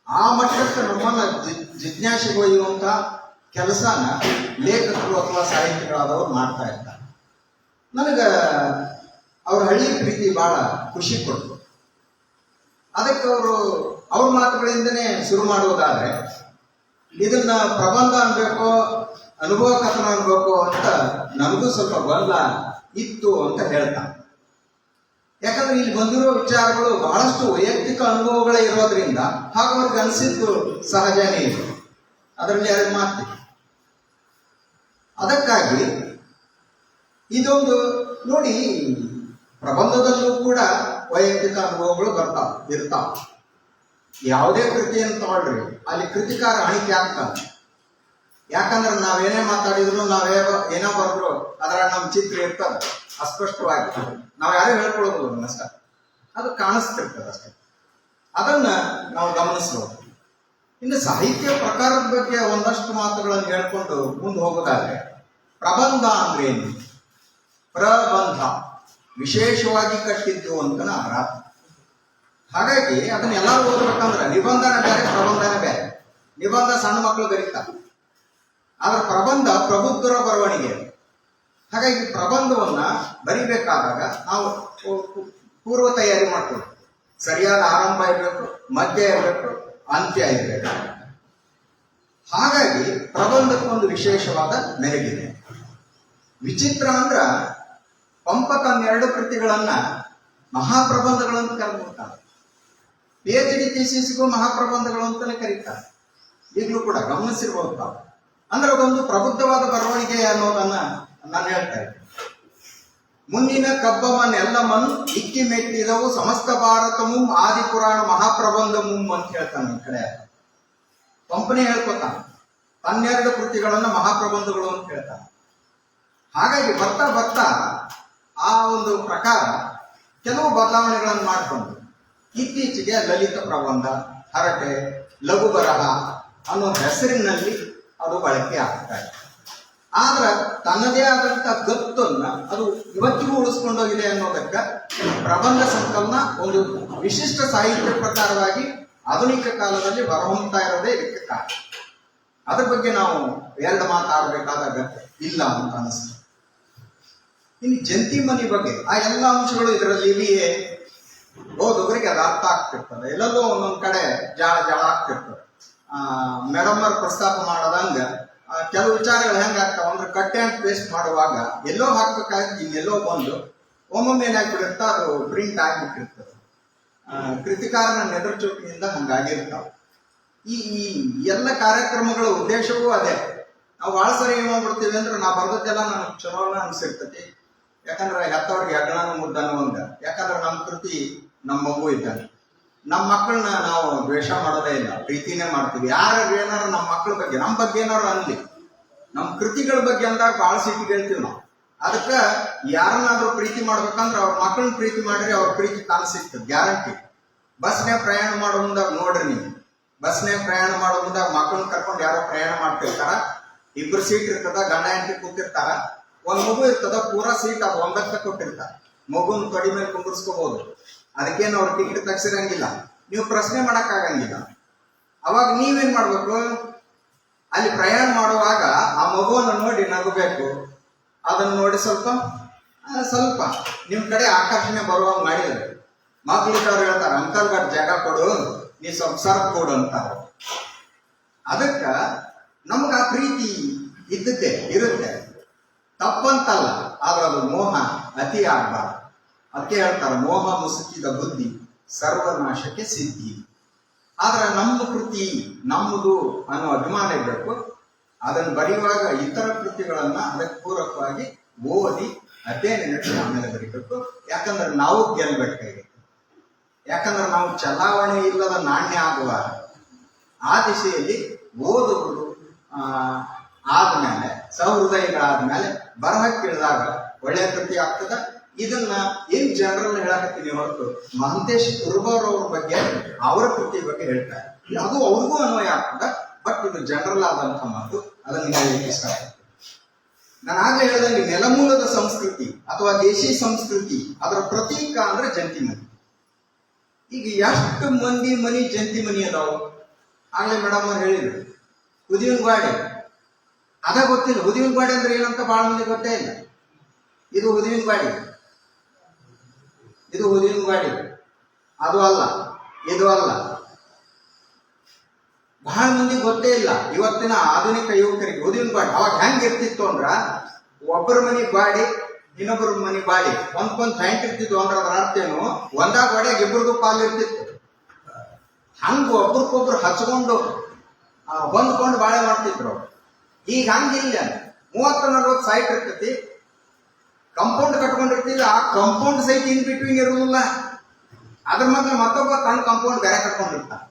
ಆ ಮಟ್ಟಕ್ಕೆ ನಮ್ಮನ್ನ ಜಿಜ್ಞಾಸೆ ಜಿಜ್ಞಾಸೆಗೊಯ್ಯುವಂತ ಕೆಲಸನ ಲೇಖಕರು ಅಥವಾ ಸಾಹಿತಿಗಳಾದವರು ಮಾಡ್ತಾ ಇರ್ತಾರೆ ನನಗ ಅವ್ರ ಹಳ್ಳಿ ಪ್ರೀತಿ ಬಹಳ ಖುಷಿ ಕೊಡ್ತು. ಅದಕ್ಕೆ ಅವರು ಅವ್ರ ಮಾತುಗಳಿಂದನೇ ಶುರು ಮಾಡುವುದಾದ್ರೆ ಇದನ್ನ ಪ್ರಬಂಧ ಅನ್ಬೇಕು, ಅನುಭವ ಕಥನ ಅನ್ಬೇಕು ಅಂತ ನಮಗೂ ಸ್ವಲ್ಪ ಬಲ್ಲ ಇತ್ತು ಅಂತ ಹೇಳ್ತಾ ಯಾಕಂದ್ರೆ ಇಲ್ಲಿ ಬಂದಿರೋ ವಿಚಾರಗಳು ಬಹಳಷ್ಟು ವೈಯಕ್ತಿಕ ಅನುಭವಗಳೇ ಇರೋದ್ರಿಂದ ಹಾಗೆ ಅವ್ರಿಗೆ ಅನಿಸಿದ್ದು ಸಹಜನೇ ಇದೆ. ಅದರಲ್ಲಿ ಎರಡು ಮಾತು. ಅದಕ್ಕಾಗಿ ಇದೊಂದು, ನೋಡಿ, ಪ್ರಬಂಧದಲ್ಲೂ ಕೂಡ ವೈಯಕ್ತಿಕ ಅನುಭವಗಳು ಬರ್ತಾವ, ಇರ್ತಾವ. ಯಾವುದೇ ಕೃತಿಯನ್ನು ತಗೊಳ್ರಿ. ಅಲ್ಲಿ ಕೃತಿಕಾರ ಅಣಿಕೆ ಆಗ್ತಾನೆ ಯಾಕಂದ್ರೆ ನಾವೇನೇ ಮಾತಾಡಿದ್ರು, ನಾವೇ ಏನೋ ಬರೆದ್ರು ಅದರ ನಮ್ಮ ಚಿತ್ರ ಇರ್ತದೆ. ಅಸ್ಪಷ್ಟವಾಗಿ. ನಾವು ಯಾರು ಹೇಳ್ಕೊಳ್ಳೋದು ಅದನ್ನಷ್ಟ ಅದು ಕಾಣಿಸ್ತಿರ್ತದೆ ಅಷ್ಟೇ. ಅದನ್ನ ನಾವು ಗಮನಿಸಬಹುದು ಇನ್ನು ಸಾಹಿತ್ಯ ಪ್ರಕಾರದ ಬಗ್ಗೆ ಒಂದಷ್ಟು ಮಾತುಗಳನ್ನು ಹೇಳ್ಕೊಂಡು ಮುಂದೆ ಹೋಗೋದಾದ್ರೆ, ಪ್ರಬಂಧ ಅಂದ್ರೆ ಏನು ಪ್ರಬಂಧ. ವಿಶೇಷವಾಗಿ ಕಟ್ಟಿದ್ದು ಅಂತ ಅರ್ಥ ಹಾಗಾಗಿ ಅದನ್ನ ಎಲ್ಲರೂ ಓದ್ಬೇಕಂದ್ರೆ ನಿಬಂಧನ ಬೇರೆ, ಪ್ರಬಂಧನ ಬೇರೆ. ನಿಬಂಧ ಸಣ್ಣ ಮಕ್ಕಳು ಬರೀತಾರೆ ಆದ್ರೆ ಪ್ರಬಂಧ ಪ್ರಬುದ್ಧರ ಬರವಣಿಗೆ. ಹಾಗಾಗಿ ಪ್ರಬಂಧವನ್ನ ಬರಿಬೇಕಾದಾಗ ನಾವು ಪೂರ್ವ ತಯಾರಿ ಮಾಡ್ಕೊಳ್ಬೇಕು. ಸರಿಯಾದ ಆರಂಭ ಇರಬೇಕು, ಮಧ್ಯ ಇರಬೇಕು, ಅಂತ್ಯ ಇರಬೇಕು. ಹಾಗಾಗಿ ಪ್ರಬಂಧಕ್ಕೊಂದು ವಿಶೇಷವಾದ ಮೆರಗಿದೆ ವಿಚಿತ್ರ ಅಂದ್ರ ಪಂಪ ತನ್ನೆರಡು ಕೃತಿಗಳನ್ನ ಮಹಾಪ್ರಬಂಧಗಳಂತ ಕರೆದ್ಬಿಡ್ತಾನೆ ಪಿ ಎಚ್ ಡಿ ಥೀಸಿಸ್ಗೂ ಮಹಾಪ್ರಬಂಧಗಳು ಅಂತಲೇ ಕರೀತಾರೆ. ಈಗಲೂ ಕೂಡ ಗಮನಿಸಿರ್ಬೋದು ತಾವು. ಅಂದ್ರೆ ಅದೊಂದು ಪ್ರಬುದ್ಧವಾದ ಬರವಣಿಗೆ ಅನ್ನೋದನ್ನ ನಾನು ಹೇಳ್ತಾ ಇದ್ದೀನಿ. ಮುಂದಿನ ಕಬ್ಬಮನ್ ಎಲ್ಲಮನ್ ಇಕ್ಕಿ ಮೆಟ್ಟಿದವು, ಸಮಸ್ತ ಭಾರತಮು, ಆದಿಪುರಾಣ ಮಹಾಪ್ರಬಂಧಮು ಅಂತ ಹೇಳ್ತಾನೆ ಈ ಕಡೆ. ಪಂಪನೆ ಹೇಳ್ಕೊತಾನೆ ಹನ್ನೆರಡು ಕೃತಿಗಳನ್ನ ಮಹಾಪ್ರಬಂಧಗಳು ಅಂತ ಹೇಳ್ತಾನೆ. ಹಾಗಾಗಿ ಬರ್ತಾ ಬರ್ತಾ ಆ ಒಂದು ಪ್ರಕಾರ ಕೆಲವು ಬದಲಾವಣೆಗಳನ್ನು ಮಾಡಿಕೊಂಡು ಇತ್ತೀಚೆಗೆ ಲಲಿತ ಪ್ರಬಂಧ, ಹರಟೆ, ಲಘು ಬರಹ ಅನ್ನೋ ಹೆಸರಿನಲ್ಲಿ ಅದು ಬಳಕೆ ಆಗ್ತಾ ಇದೆ. ಆದ್ರೆ ತನ್ನದೇ ಆದಂತ ಗತ್ತನ್ನ ಅದು ಇವತ್ತಿಗೂ ಉಳಿಸ್ಕೊಂಡೋಗಿದೆ ಅನ್ನೋದಕ್ಕೆ ಪ್ರಬಂಧ ಸಂಕಲನ ಒಂದು ವಿಶಿಷ್ಟ ಸಾಹಿತ್ಯ ಪ್ರಕಾರವಾಗಿ ಆಧುನಿಕ ಕಾಲದಲ್ಲಿ ಹೊರಹೊಮ್ತಾ ಇರೋದೇ ಇದಕ್ಕೆ ಕಾರಣ. ಅದ್ರ ಬಗ್ಗೆ ನಾವು ಎರಡು ಮಾತಾಡಬೇಕಾದ ಅಗತ್ಯ ಇಲ್ಲ ಅಂತ ಅನಿಸ್ತು ಇನ್ನು ಜಂತಿ ಮನಿ ಬಗ್ಗೆ ಆ ಎಲ್ಲ ಅಂಶಗಳು ಇದರಲ್ಲಿ ಇವೆಯೇ? ಓದುಗರಿಗೆ ಅದು ಅರ್ಥ ಆಗ್ತಿರ್ತದೆ. ಎಲ್ಲೆಲ್ಲೋ ಒಂದೊಂದು ಕಡೆ ಜಾಳ ಜಾಳ ಆಗ್ತಿರ್ತದೆ. ಮೇಡಮ್ ಅವ್ರು ಪ್ರಸ್ತಾಪ ಮಾಡದಂಗ ಕೆಲವು ವಿಚಾರಗಳು ಹೆಂಗಾಗ್ತಾವ ಅಂದ್ರೆ ಕಟ್ ಅಂಡ್ ಪೇಸ್ಟ್ ಮಾಡುವಾಗ ಎಲ್ಲೋ ಹಾಕ್ಬೇಕಾಗಿ ಎಲ್ಲೋ ಬಂದು ಒಮ್ಮೊಮ್ಮೆ ಏನಾಗ್ಬಿಡುತ್ತೆ, ಅದು ಪ್ರಿಂಟ್ ಆಗಿಬಿಟ್ಟಿರ್ತದೆ. ಕೃತಿಕಾರನ ನೆದರ್ಚುಟಿಯಿಂದ ಹಂಗಾಗಿರ್ತಾವ. ಈ ಈ ಎಲ್ಲ ಕಾರ್ಯಕ್ರಮಗಳ ಉದ್ದೇಶವೂ ಅದೇ. ನಾವು ಭಾಳ ಸರಿ ಏನು ಮಾಡ್ಬಿಡ್ತೀವಿ ಅಂದ್ರೆ ನಾ ಬರ್ದದ್ದೆಲ್ಲ ನನಗೆ ಚಲೋನ ಅನ್ಸಿರ್ತತಿ ಯಾಕಂದ್ರೆ ಹೆತ್ತವ್ರಿಗೆ ಹೆಗ್ಗಣನ ಮುದ್ದನ ಒಂದ. ಯಾಕಂದ್ರೆ ನಮ್ಮ ಕೃತಿ ನಮ್ಮ ಮಗು ಇದ್ದಾನೆ. ನಮ್ಮ ಮಕ್ಕಳನ್ನ ನಾವು ದ್ವೇಷ ಮಾಡೋದೇ ಇಲ್ಲ, ಪ್ರೀತಿನೇ ಮಾಡ್ತೀವಿ. ಯಾರು ಏನಾರು ನಮ್ಮ ಮಕ್ಕಳ ಬಗ್ಗೆ, ನಮ್ಮ ಬಗ್ಗೆ ಏನಾರು ಅನ್ಲಿ. ನಮ್ಮ ಕೃತಿಗಳ ಬಗ್ಗೆ ಅಂದಾಗ ಭಾಳ ಸಿಟಿ ಹೇಳ್ತೀವಿ ನಾವು. ಅದಕ್ಕೆ ಯಾರನ್ನಾದ್ರೂ ಪ್ರೀತಿ ಮಾಡ್ಬೇಕಂದ್ರೆ ಅವ್ರ ಮಕ್ಕಳನ್ನ ಪ್ರೀತಿ ಮಾಡಿದ್ರೆ ಅವ್ರ ಪ್ರೀತಿ ತಾನು ಸಿಗ್ತದೆ, ಗ್ಯಾರಂಟಿ. ಬಸ್ನೇ ಪ್ರಯಾಣ ಮಾಡೋ ಮುಂದಾಗ ನೋಡ್ರಿ ನೀವು. ಬಸ್ನೇ ಪ್ರಯಾಣ ಮಾಡೋ ಮುಂದಾಗ ಮಕ್ಕಳನ್ನ ಕರ್ಕೊಂಡು ಯಾರೋ ಪ್ರಯಾಣ ಮಾಡ್ತಿರ್ತಾರ, ಇಬ್ರು ಸೀಟ್ ಇರ್ತದ, ಗಂಡ ಹೆಂಡತಿ ಕೂತಿರ್ತಾರ, ಒಂದ್ ಮಗು ಇರ್ತದ, ಪೂರಾ ಸೀಟ್ ಅದು ಒಂದಕ್ಕೆ ಕೊಟ್ಟಿರ್ತಾರ. ಮಗುನ ಕಡಿಮೆ ಮೇಲೆ ಕುಂದಿರ್ಸ್ಕೋಬಹುದು ಅದಕ್ಕೇನು ಅವ್ರು ಟಿಕೆಟ್ ತಗ್ಸಿರಂಗಿಲ್ಲ. ನೀವು ಪ್ರಶ್ನೆ ಮಾಡೋಕ್ಕಾಗಂಗಿಲ್ಲ. ಅವಾಗ ನೀವೇನ್ ಮಾಡ್ಬೇಕು? ಅಲ್ಲಿ ಪ್ರಯಾಣ ಮಾಡುವಾಗ ಆ ಮಗುವನ್ನು ನೋಡಿ ನಗಬೇಕು. ಅದನ್ನ ನೋಡಿ ಸ್ವಲ್ಪ ಸ್ವಲ್ಪ ನಿಮ್ಮ ಕಡೆ ಆಕರ್ಷಣೆ ಬರುವಂಗ ಮಾಡಿದ್ರೆ. ಅವ್ರು ಹೇಳ್ತಾರೆ ಅಂಕಲ್ ಗಟ್ ಜಾಗ ಕೊಡು, ನೀ ಸ್ವಲ್ಪ ಸರ್ಪ್ ಕೊಡು ಅಂತ. ಅದಕ್ಕ ನಮ್ಗ ಆ ಪ್ರೀತಿ ಇದ್ದದ್ದೇ, ಇರುತ್ತೆ. ತಪ್ಪಂತಲ್ಲ, ಆದ್ರೆ ಅದು ಮೋಹ ಅತಿ ಆಗ್ಬಾರ್ದು. ಅದಕ್ಕೆ ಹೇಳ್ತಾರೆ, ಮೋಹ ಮುಸುಕಿದ ಬುದ್ಧಿ ಸರ್ವನಾಶಕ್ಕೆ ಸಿದ್ಧಿ. ಆದ್ರೆ ನಮ್ಮ ಕೃತಿ ನಮ್ಮದು ಅನ್ನೋ ಅಭಿಮಾನ ಇರಬೇಕು. ಅದನ್ನು ಬರೆಯುವಾಗ ಇತರ ಕೃತಿಗಳನ್ನ ಅದಕ್ಕೆ ಪೂರಕವಾಗಿ ಓದಿ ಅಧ್ಯಯನ ನಡೆಸಿ ಆಮೇಲೆ ಬರೀಬೇಕು. ಯಾಕಂದ್ರೆ ನಾವು ಗೆಲ್ಲಬೇಕಾಗಿತ್ತು ಯಾಕಂದ್ರೆ ನಾವು ಚಲಾವಣೆ ಇಲ್ಲದ ನಾಣ್ಯ ಆಗುವ ಆ ದಿಶೆಯಲ್ಲಿ ಓದುವುದು ಆದ್ಮೇಲೆ, ಸಹೃದಯಗಳಾದ್ಮೇಲೆ ಬರಹಕ್ಕೆ ಇಳಿದಾಗ ಒಳ್ಳೆಯ ಕೃತಿ ಆಗ್ತದ? ಇದನ್ನ ಏನ್ ಜನರಲ್ ಹೇಳಕತ್ತೀನಿ ಹೊರತು, ಮಹಂತೇಶ್ ಕುರುಬರ್ ಅವ್ರ ಬಗ್ಗೆ ಅವರ ಕೃತಿಯ ಬಗ್ಗೆ ಹೇಳ್ತಾರೆ ಅದು ಅವ್ರಿಗೂ ಅನ್ವಯ ಆಗ್ತದ, ಬಟ್ ಇದು ಜನರಲ್ ಆದಂತ ಮಾತು, ಅದನ್ನ ಇಷ್ಟ ನಾನು ಆಗ್ಲೇ ಹೇಳಿದಂಗೆ ನೆಲಮೂಲದ ಸಂಸ್ಕೃತಿ ಅಥವಾ ದೇಶಿ ಸಂಸ್ಕೃತಿ, ಅದರ ಪ್ರತೀಕ ಅಂದ್ರೆ ಜಂತಿ ಮನಿ. ಈಗ ಎಷ್ಟು ಮಂದಿ ಮನಿ ಜಂತಿ ಮನಿ ಅದಾವು? ಆಗ್ಲೇ ಮೇಡಮ್ ಅವ್ರು ಹೇಳಿದ್ರು. ಹುದಿವಿನ ಗಾಡಿ ಅದ ಗೊತ್ತಿಲ್ಲ. ಹುದಿವಿನ ಗಾಡಿ ಅಂದ್ರೆ ಏನಂತ ಬಹಳ ಮಂದಿ ಗೊತ್ತೇ ಇಲ್ಲ. ಇದು ಹುದಿವಿನ ಗಾಡಿ ಇದು ಹುದಿವಿನ ಗಾಡಿ ಅದು ಅಲ್ಲ, ಇದು ಅಲ್ಲ. ಬಹಳ ಮಂದಿ ಗೊತ್ತೇ ಇಲ್ಲ. ಇವತ್ತಿನ ಆಧುನಿಕ ಯುವಕರಿಗೆ ಊದಿನ ಗಾಡಿ ಅವಾಗ ಹೆಂಗ್ ಇರ್ತಿತ್ತು ಅಂದ್ರ, ಒಬ್ಬರ ಮನೆ ಬಾಡಿ, ಇನ್ನೊಬ್ಬರ ಮನೆ ಬಾಡಿ. ಒಂದ್ಕೊಂದ್ ಸೈಂಟ್ ಇರ್ತಿತ್ತು ಅಂದ್ರೆ ಅದ್ರ ಅರ್ಥ ಏನು? ಒಂದ ಗಾಡಿಯಾಗ ಇಬ್ಬರದು ಪಾಲ್ ಇರ್ತಿತ್ತು. ಹಂಗ ಒಬ್ರಿಗೊಬ್ರು ಹಚ್ಕೊಂಡು ಹೊಂದ್ಕೊಂಡು ಬಾಳೆ ಮಾಡ್ತಿದ್ರು. ಈಗ ಹಂಗಿಲ್ಲ. ಮೂವತ್ತು ನಲ್ವತ್ತು ಸೈಟ್ ಇರ್ತೈತಿ. ಕಂಪೌಂಡ್ ಕಟ್ಕೊಂಡಿರ್ತೀವಿ ಆ ಕಂಪೌಂಡ್ ಸೈಟ್ ಇನ್ ಬಿಟ್ವೀನ್ ಇರುವುದಿಲ್ಲ. ಅದ್ರ ಮಾತ್ರ ಮತ್ತೊಬ್ಬ ತನ್ನ ಕಂಪೌಂಡ್ ಬೇರೆ ಕಟ್ಕೊಂಡಿರ್ತಾನೆ.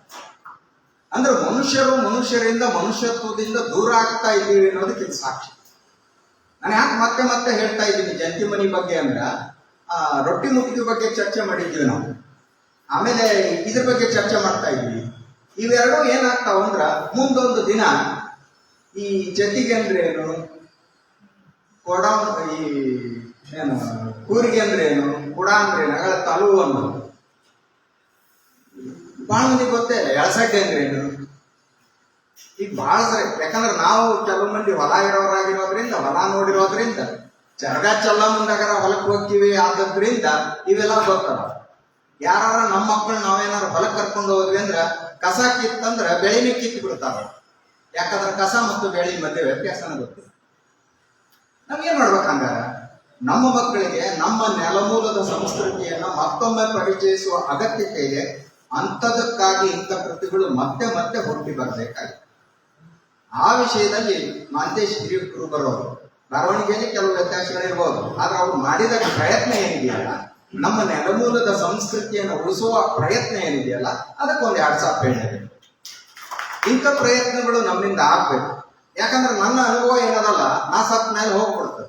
ಅಂದ್ರೆ ಮನುಷ್ಯರು ಮನುಷ್ಯರಿಂದ ಮನುಷ್ಯತ್ವದಿಂದ ದೂರ ಆಗ್ತಾ ಇದ್ದೀವಿ ಅನ್ನೋದಕ್ಕೆ ಸಾಕ್ಷಿ. ನಾನು ಯಾಕೆ ಮತ್ತೆ ಮತ್ತೆ ಹೇಳ್ತಾ ಇದ್ದೀನಿ ಜಂತಿ ಮನಿ ಬಗ್ಗೆ ಅಂದ್ರೆ ಆ, ರೊಟ್ಟಿ ಮುಗಿದ ಬಗ್ಗೆ ಚರ್ಚೆ ಮಾಡಿದ್ವಿ ನಾವು. ಆಮೇಲೆ ಇದ್ರ ಬಗ್ಗೆ ಚರ್ಚೆ ಮಾಡ್ತಾ ಇದ್ವಿ ಇವೆರಡು ಏನಾಗ್ತಾವ ಅಂದ್ರ ಮುಂದೊಂದು ದಿನ ಈ ಜತಿಗೆ ಅಂದ್ರೆ ಏನು? ಕೊಡ ಈ ಏನು, ಕೂರಿಗೆ ಅಂದ್ರೆ ಏನು? ಕುಡ ಅಂದ್ರೆ ಏನು? ಅಗಳ ಬಹಳ ಮಂದಿ ಗೊತ್ತೇ ಇಲ್ಲ ಅಂದ್ರೆ ಏನು? ಈಗ ಬಹಳ ಸರಿ ಯಾಕಂದ್ರೆ ನಾವು ಕೆಲವು ಮಂದಿ ಹೊಲ ಇರೋರಾಗಿರೋದ್ರಿಂದ, ಹೊಲ ನೋಡಿರೋದ್ರಿಂದ, ಚರಗ ಚಲ್ಲ ಮುಂದಾಗರ ಹೊಲಕ್ಕೆ ಹೋಗ್ತೀವಿ ಆದ್ರಿಂದ ಇವೆಲ್ಲ ಗೊತ್ತವ. ಯಾರ ನಮ್ಮ ಮಕ್ಕಳು ನಾವೇನಾರು ಹೊಲಕ್ಕೆ ಕರ್ಕೊಂಡು ಹೋದ್ವಿ ಅಂದ್ರೆ, ಕಸ ಕಿತ್ತಂದ್ರೆ ಬೆಳಿನೇ ಕಿತ್ತು ಬಿಡ್ತಾರ. ಯಾಕಂದ್ರೆ ಕಸ ಮತ್ತು ಬೆಳಿ ಮಧ್ಯೆ ವ್ಯತ್ಯಾಸನ ಗೊತ್ತಿಲ್ಲ. ನಾವೇನ್ ಮಾಡ್ಬೇಕು ಹಂಗಾರ? ನಮ್ಮ ಮಕ್ಕಳಿಗೆ ನಮ್ಮ ನೆಲಮೂಲದ ಸಂಸ್ಕೃತಿಯನ್ನ ಮತ್ತೊಮ್ಮೆ ಪರಿಚಯಿಸುವ ಅಗತ್ಯತೆ ಇದೆ. ಅಂಥದಕ್ಕಾಗಿ ಇಂಥ ಕೃತಿಗಳು ಮತ್ತೆ ಮತ್ತೆ ಹುಟ್ಟಿ ಬರಬೇಕಾಗಿದೆ. ಆ ವಿಷಯದಲ್ಲಿ ಮಾಂತೇಶ್ ಹಿರಿಯರು ಬರೋರು. ಬರವಣಿಗೆಯಲ್ಲಿ ಕೆಲವು ವ್ಯತ್ಯಾಸಗಳಿರ್ಬೋದು. ಆದ್ರೆ ಅವ್ರು ಮಾಡಿದ ಪ್ರಯತ್ನ ಏನಿದೆಯಲ್ಲ, ನಮ್ಮ ನೆಲಮೂಲದ ಸಂಸ್ಕೃತಿಯನ್ನು ಉಳಿಸುವ ಪ್ರಯತ್ನ ಏನಿದೆಯಲ್ಲ ಅದಕ್ಕೊಂದು ಎರಡ್ ಸಾವಿರ ಹೇಳಿದೆ ಇಂಥ ಪ್ರಯತ್ನಗಳು ನಮ್ಮಿಂದ ಆಗ್ಬೇಕು. ಯಾಕಂದ್ರೆ ನನ್ನ ಅನುಭವ ಏನದಲ್ಲ, ನಾ ಸತ್ ಮೇಲೆ ಹೋಗ್ಬಿಡ್ತದೆ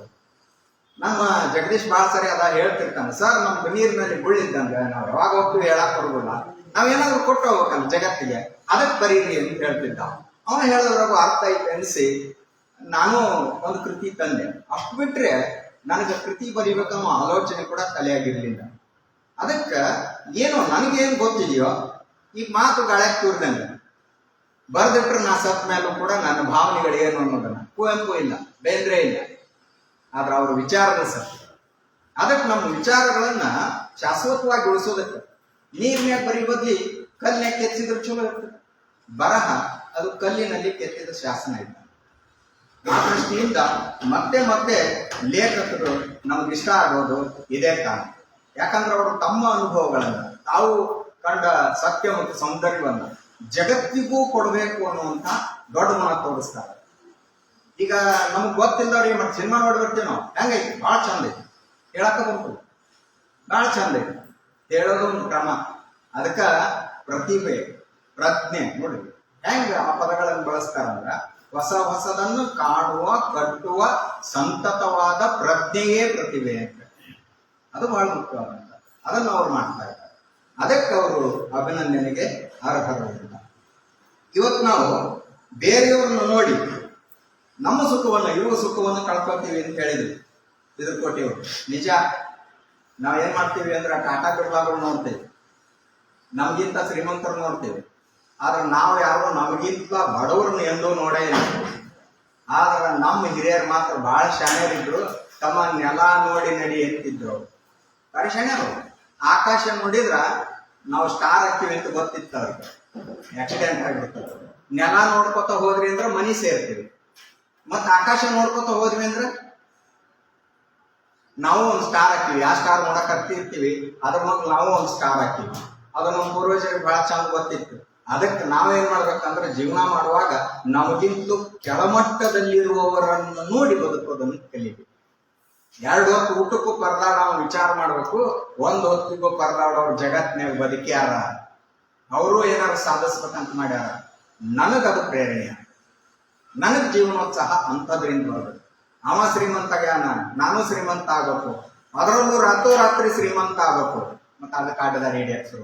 ನಮ್ಮ ಜಗದೀಶ್ ಬಾಳ್ ಸರಿ ಅದ ಹೇಳ್ತಿರ್ತಾನೆ, ಸರ್ ನಮ್ಮ ನೀರಿನಲ್ಲಿ ಗುಳ್ಳಿದ್ದಂಗೆ ನಾವು ಯಾವಾಗ ಹೋಗ್ತೀವಿ ಹೇಳಕ್ ಬರೋದಿಲ್ಲ. ನಾವೇನಾದ್ರೂ ಕೊಟ್ಟು ಹೋಗ್ಬೇಕಲ್ಲ ಜಗತ್ತಿಗೆ, ಅದಕ್ಕೆ ಬರೀರಿ ಅಂತ ಹೇಳ್ತಿದ್ದ. ಅವನು ಹೇಳಿದ್ರಾಗ ಅರ್ಥ ಐತೆ ಅನಿಸಿ, ನಾನು ಒಂದು ಕೃತಿ ತಂದೆ. ಅಷ್ಟು ಬಿಟ್ರೆ ನನಗೆ ಕೃತಿ ಬರಿಬೇಕನ್ನೋ ಆಲೋಚನೆ ಕೂಡ ತಲೆಯಾಗಿರ್ಲಿಲ್ಲ. ಅದಕ್ಕೆ ಏನು, ನನಗೇನು ಗೊತ್ತಿದೆಯೋ, ಈ ಮಾತು ಗಾಳ್ಯಾಗ ತೂರ್ದಂಗೆ ಬರ್ದಿಟ್ರೆ ನಾ ಸತ್ ಮೇಲೂ ಕೂಡ ನನ್ನ ಭಾವನೆಗಳು ಏನು ಅನ್ನೋದನ್ನ, ಕುವೆಂಪು ಇಲ್ಲ, ಬೇಂದ್ರೆ ಇಲ್ಲ. ಆದ್ರೆ ಅವರ ವಿಚಾರದ ಸತ್ಯ. ಅದಕ್ಕೆ ನಮ್ಮ ವಿಚಾರಗಳನ್ನ ಶಾಶ್ವತವಾಗಿ ಉಳಿಸೋದಕ್ಕೆ ನೀರ್ನ್ಯಾಗ ಬರಿ ಬದ್ಲಿ ಕಲ್ನ್ಯಾಗ ಕೆತ್ತಿದ್ರೆ ಚಲೋ ಇರ್ತದೆ ಬರಹ ಅದು ಕಲ್ಲಿನಲ್ಲಿ ಕೆತ್ತಿದ ಶಾಸನ ಇದೆ. ಆ ದೃಷ್ಟಿಯಿಂದ ಮತ್ತೆ ಮತ್ತೆ ಲೇಖಕರು ನಮ್ಗೆ ಇಷ್ಟ ಆಗೋದು ಇದೇ ಕಾರಣ. ಯಾಕಂದ್ರೆ ಅವರು ತಮ್ಮ ಅನುಭವಗಳನ್ನ, ತಾವು ಕಂಡ ಸತ್ಯ ಮತ್ತು ಸೌಂದರ್ಯವನ್ನು ಜಗತ್ತಿಗೂ ಕೊಡಬೇಕು ಅನ್ನುವಂತ ದೊಡ್ಡ ಮನ ತೋರಿಸ್ತಾರೆ. ಈಗ ನಮ್ಗೆ ಗೊತ್ತಿಲ್ಲದವ್ರಿಗೆ ಮತ್ತೆ ಸಿನಿಮಾ ನೋಡಿ ಬರ್ತೀವಿ ನಾವು. ಹೆಂಗೈತಿ? ಭಾಳ ಚಂದ ಐತಿ. ಹೇಳಕ್ಕ ಬರ್ತದೆ. ಭಾಳ ಚಂದ ಐತಿ. ಹೇಳೋದು ಒಂದು ಕ್ರಮ. ಅದಕ್ಕೆ ಪ್ರತಿಭೆ, ಪ್ರಜ್ಞೆ ನೋಡಿ. ಹೆಂಗ ಆ ಪದಗಳನ್ನು ಬಳಸ್ತಾರಂದ್ರ ಹೊಸ ಹೊಸದನ್ನು ಕಾಣುವ, ಕಟ್ಟುವ ಸಂತತವಾದ ಪ್ರಜ್ಞೆಯೇ ಪ್ರತಿಭೆ ಅಂತ. ಅದು ಬಹಳ ಮುಖ್ಯವಾದಂತ. ಅದನ್ನು ಅವ್ರು ಮಾಡ್ತಾ ಇದ್ದಾರೆ. ಅದಕ್ಕೆ ಅವರು ಅಭಿನಂದನೆಗೆ ಅರ್ಹರು ಇವತ್ತು ನಾವು ಬೇರೆಯವ್ರನ್ನ ನೋಡಿ ನಮ್ಮ ಸುಖವನ್ನ ಇವರ ಸುಖವನ್ನು ಕಳ್ಕೊತೀವಿ ಅಂತ ಹೇಳಿದ್ವಿ ಇದ್ರಕೋಟಿಯವರು ನಿಜ, ನಾವು ಏನ್ ಮಾಡ್ತೀವಿ ಅಂದ್ರೆ ಟಾಟಾ ಬಿಡ್ಲಾಗಳು ನೋಡ್ತೇವೆ. ನಮ್ಗಿಂತ ಶ್ರೀಮಂತರು ನೋಡ್ತೇವೆ. ಆದ್ರೆ ನಾವು ಯಾರು, ನಮಗಿಂತ ಬಡವ್ರನ್ನ ಎಂದೂ ನೋಡೇ ಇಲ್ಲ. ಆದ್ರೆ ನಮ್ಮ ಹಿರಿಯರು ಮಾತ್ರ ಬಹಳ ಶಾಣ್ಯರಿದ್ರು, ತಮ್ಮ ನೆಲ ನೋಡಿ ನಡಿ ಅಂತಿದ್ರು ಬಹಳ ಶಾಣ್ಯರು ಆಕಾಶ ನೋಡಿದ್ರ ನಾವು ಸ್ಟಾರ್ ಹಾಕ್ತೀವಿ ಅಂತ ಗೊತ್ತಿತ್ತು ಅವ್ರಿಗೆ. ಆಕ್ಸಿಡೆಂಟ್ ಆಗಿರ್ತದೆ ನೆಲ ನೋಡ್ಕೊತ ಹೋದ್ರಿ ಅಂದ್ರೆ ಮನಿ ಸೇರ್ತೀವಿ. ಮತ್ತ ಆಕಾಶ ನೋಡ್ಕೊತ ಹೋದ್ವಿ ಅಂದ್ರೆ? ನಾವು ಒಂದು ಸ್ಟಾರ್ ಹಾಕ್ತಿವಿ. ಆ ಸ್ಟಾರ್ ನೋಡಕ್ ಹತ್ತಿರ್ತೀವಿ ಅದ್ರ ಮೊದಲು ನಾವು ಒಂದು ಸ್ಟಾರ್ ಹಾಕ್ತಿವಿ. ಅದು ನಮ್ಮ ಪೂರ್ವಜರಿಗೆ ಬಹಳ ಚಂದ ಗೊತ್ತಿತ್ತು. ಅದಕ್ಕೆ ನಾವೇನ್ ಮಾಡ್ಬೇಕಂದ್ರೆ ಜೀವನ ಮಾಡುವಾಗ ನಮಗಿಂತಲೂ ಕೆಳಮಟ್ಟದಲ್ಲಿರುವವರನ್ನು ನೋಡಿ ಬದುಕೋದನ್ನು ಕಲಿಬೇಕು ಎರಡು ಹೊತ್ತು ಊಟಕ್ಕೂ ಪರದಾಡ ವಿಚಾರ ಮಾಡ್ಬೇಕು. ಒಂದು ಹೊತ್ತಿಗೂ ಪರದಾಡೋರು ಜಗತ್ನಾಗ ಬದುಕ್ಯಾರ. ಅವರು ಏನಾರು ಸಾಧಿಸ್ಬೇಕಂತ ಮಾಡ್ಯಾರ. ನನಗದು ಪ್ರೇರಣೆ. ನನಗ್ ಜೀವನೋತ್ಸಾಹ ಅಂಥದ್ರಿಂದ ಬರ್ಬೇಕು ಅವ ಶ್ರೀಮಂತ ಜ್ಞಾನ ನಾನು ಶ್ರೀಮಂತ ಆಗ್ಬೇಕು. ಅದರಲ್ಲೂ ರಾತ್ರೋರಾತ್ರಿ ಶ್ರೀಮಂತ ಆಗಬೇಕು. ಮತ್ತು ಅದಕ್ಕೆ ಆಟದ ರೇಡಿ ಶುರು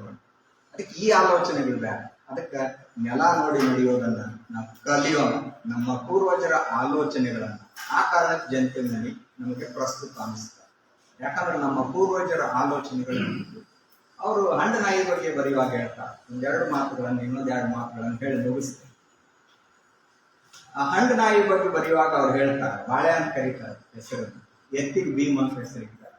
ಅದಕ್ಕೆ ಈ ಆಲೋಚನೆಗಳಿಲ್ಲ ಅದಕ್ಕೆ ನೆಲ ನೋಡಿ ನಡೆಯೋದನ್ನ ನಾವು ಕಲಿಯೋಣ. ನಮ್ಮ ಪೂರ್ವಜರ ಆಲೋಚನೆಗಳನ್ನು. ಆ ಕಾರಣಕ್ಕೆ ಜನತೆಯಲ್ಲಿ ನಮಗೆ ಪ್ರಸ್ತುತ ಅನಿಸ್ತದೆ ಯಾಕಂದ್ರೆ ನಮ್ಮ ಪೂರ್ವಜರ ಆಲೋಚನೆಗಳು ಅವರು ಹಣ್ಣು ನಾಯಿ ಬಗ್ಗೆ ಬರೆಯುವಾಗ ಹೇಳ್ತಾರೆ ಒಂದೆರಡು ಮಾತುಗಳನ್ನು ಇನ್ನೊಂದೆರಡು ಮಾತುಗಳನ್ನು ಹೇಳಿ ಮುಗಿಸ್ತಾರೆ ಆ ಹಣ್ಣು ನಾಯಿ ಬಗ್ಗೆ ಬರೆಯುವಾಗ ಅವ್ರು ಹೇಳ್ತಾರೆ, ಬಾಳೆ ಅಂತ ಕರೀತಾರೆ ಹೆಸರು ಎತ್ತಿಗೆ ಭೀಮ್ ಅಂತ ಹೆಸರಿದ್ದಾರೆ